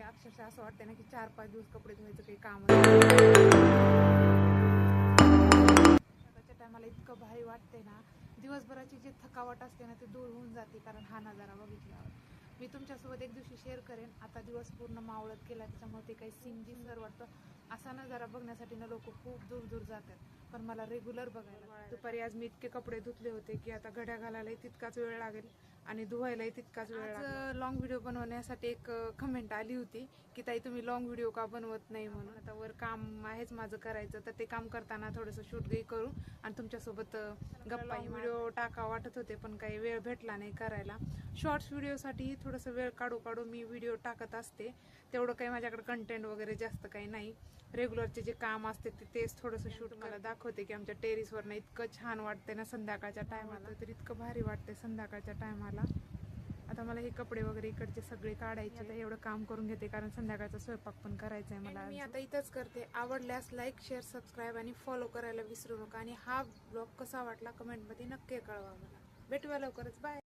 अक्षरशः असं वाटतं ना की चार पाच दिवस कपडे धुवायचं काही काम सकाळच्या टायमाला इतकं भारी वाटते ना. दिवसभराची जी थकावट असते ना ती दूर होऊन जाते कारण हा नजारा बघितल्यावर. मी तुमच्यासोबत एक दिवशी शेअर करेन. आता दिवस पूर्ण मावळत गेला त्याच्यामुळे ते काही सीन दिसर वाटतं. असा नजारा बघण्यासाठी ना लोक खूप दूर दूर जातात. पण मला रेग्युलर बघायला दुपारी आज मी इतके कपडे धुतले होते की आता घड्या घालायलाही तितकाच वेळ लागेल आणि धुवायलाही तितकाच वेळ आज लॉंग व्हिडिओ बनवण्यासाठी एक कमेंट आली होती की ताई तुम्ही लॉंग व्हिडिओ का बनवत नाही म्हणून? आता वर काम आहेच माझं करायचं तर ते काम करताना थोडंसं शूट गे करू आणि तुमच्यासोबत गप्पा व्हिडिओ टाका वाटत होते पण काही वेळ भेटला नाही करायला. शॉर्ट्स व्हिडिओसाठी थोडंसं वेळ काढू काढू मी व्हिडिओ टाकत असते. तेवढं काही माझ्याकडे कंटेंट वगैरे जास्त काही नाही. रेग्युलरचे जे काम असते ते तेच थोडंसं शूट मला दाखवते की आमच्या टेरिसवरनं इतकं छान वाटते ना संध्याकाळच्या टायमाला तर इतकं भारी वाटते संध्याकाळच्या टायमाला आता मला हे कपडे वगैरे इकडचे सगळे काढायचे आता एवढं काम करून घेते कारण संध्याकाळचा स्वयंपाक पण करायचा आहे मला मी आता इथंच करते. आवडल्यास लाईक शेअर सबस्क्राईब आणि फॉलो करायला विसरू नका. आणि हा ब्लॉग कसा वाटला कमेंटमध्ये नक्की कळवा मला. भेटूया लवकरच. बाय